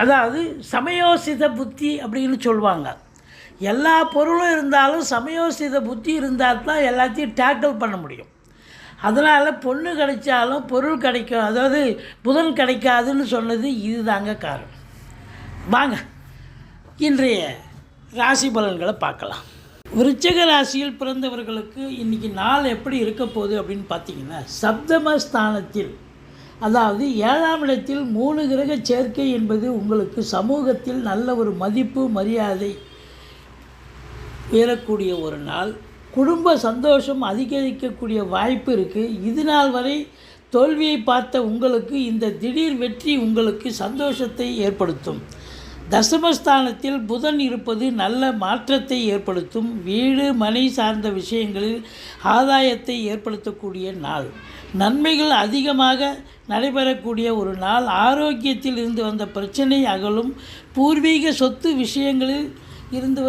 அதாவது சமயோசித புத்தி அப்படின்னு சொல்லுவாங்க. எல்லா பொருளும் இருந்தாலும் சமயோசித புத்தி இருந்தால் தான் எல்லாத்தையும் டேக்கிள் பண்ண முடியும். அதனால் பொண்ணு கிடைச்சாலும் பொருள் கிடைக்கும். அதாவது புதன் கிடைக்காதுன்னு சொன்னது இதுதாங்க காரணம். வாங்க இன்றைய ராசி பலன்களை பார்க்கலாம். விருச்சக ராசியில் பிறந்தவர்களுக்கு இன்றைக்கி நாள் எப்படி இருக்க போகுது அப்படின்னு பார்த்தீங்கன்னா சப்தம ஸ்தானத்தில் அதாவது ஏழாம் இடத்தில் மூணு கிரக சேர்க்கை என்பது உங்களுக்கு சமூகத்தில் நல்ல ஒரு மதிப்பு மரியாதை உயரக்கூடிய ஒரு நாள். குடும்ப சந்தோஷம் அதிகரிக்கக்கூடிய வாய்ப்பு இருக்குது இது நாள் வரை தோல்வியை பார்த்த உங்களுக்கு இந்த திடீர் வெற்றி உங்களுக்கு சந்தோஷத்தை ஏற்படுத்தும். தசமஸ்தானத்தில் புதன் இருப்பது நல்ல மாற்றத்தை ஏற்படுத்தும். வீடு மனை சார்ந்த விஷயங்களில் ஆதாயத்தை ஏற்படுத்தக்கூடிய நாள். நன்மைகள் அதிகமாக நடைபெறக்கூடிய ஒரு நாள். ஆரோக்கியத்தில் இருந்து வந்த பிரச்சனை அகலும். பூர்வீக சொத்து விஷயங்களில் இருந்து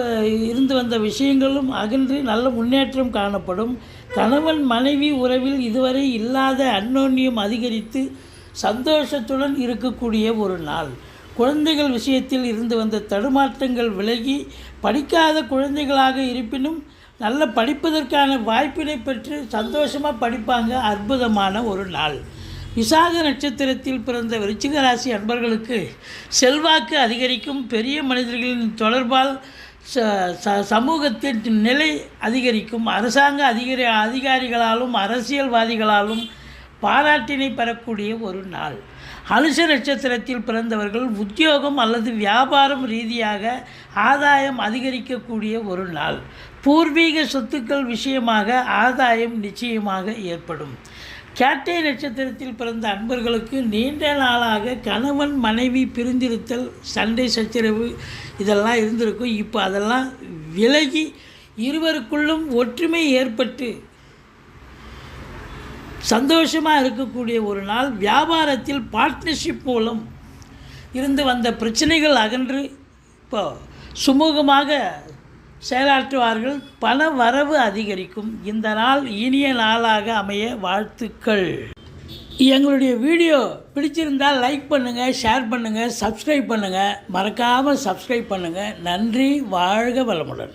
இருந்து வந்த விஷயங்களும் அகன்று நல்ல முன்னேற்றம் காணப்படும். கணவன் மனைவி உறவில் இதுவரை இல்லாத அன்னோன்யம் அதிகரித்து சந்தோஷத்துடன் இருக்கக்கூடிய ஒரு நாள். குழந்தைகள் விஷயத்தில் இருந்து வந்த தடுமாற்றங்கள் விலகி படிக்காத குழந்தைகளாக இருப்பினும் நல்ல படிப்பதற்கான வாய்ப்பினை பெற்று சந்தோஷமாக படிப்பாங்க அற்புதமான ஒரு நாள். விசாக நட்சத்திரத்தில் பிறந்த விருச்சிக ராசி அன்பர்களுக்கு செல்வாக்கு அதிகரிக்கும். பெரிய மனிதர்களின் தொடர்பால் சமூகத்தின் நிலை அதிகரிக்கும். அரசாங்க அதிகாரி அதிகாரிகளாலும் அரசியல்வாதிகளாலும் பாராட்டினை பெறக்கூடிய ஒரு நாள். அனுஷ நட்சத்திரத்தில் பிறந்தவர்கள் உத்தியோகம் அல்லது வியாபாரம் ரீதியாக ஆதாயம் அதிகரிக்கக்கூடிய ஒரு நாள். பூர்வீக சொத்துக்கள் விஷயமாக ஆதாயம் நிச்சயமாக ஏற்படும். கேட்டை நட்சத்திரத்தில் பிறந்த அன்பர்களுக்கு நீண்ட நாளாக கணவன் மனைவி பிரிந்திருத்தல் சண்டை சச்சரவு இதெல்லாம் இருந்திருக்கும். இப்போ அதெல்லாம் விலகி இருவருக்குள்ளும் ஒற்றுமை ஏற்பட்டு சந்தோஷமாக இருக்கக்கூடிய ஒரு நாள் வியாபாரத்தில் பார்ட்னர்ஷிப் மூலம் இருந்து வந்த பிரச்சனைகள் அகன்று இப்போ சுமூகமாக செயலாற்றுவார்கள். பண வரவு அதிகரிக்கும். இந்த நாள் இனிய நாளாக அமைய வாழ்த்துக்கள். எங்களுடைய வீடியோ பிடிச்சிருந்தால் லைக் பண்ணுங்கள் ஷேர் பண்ணுங்கள் சப்ஸ்கிரைப் பண்ணுங்கள் மறக்காமல் சப்ஸ்கிரைப் பண்ணுங்கள் நன்றி வாழ்க வளமுடன்.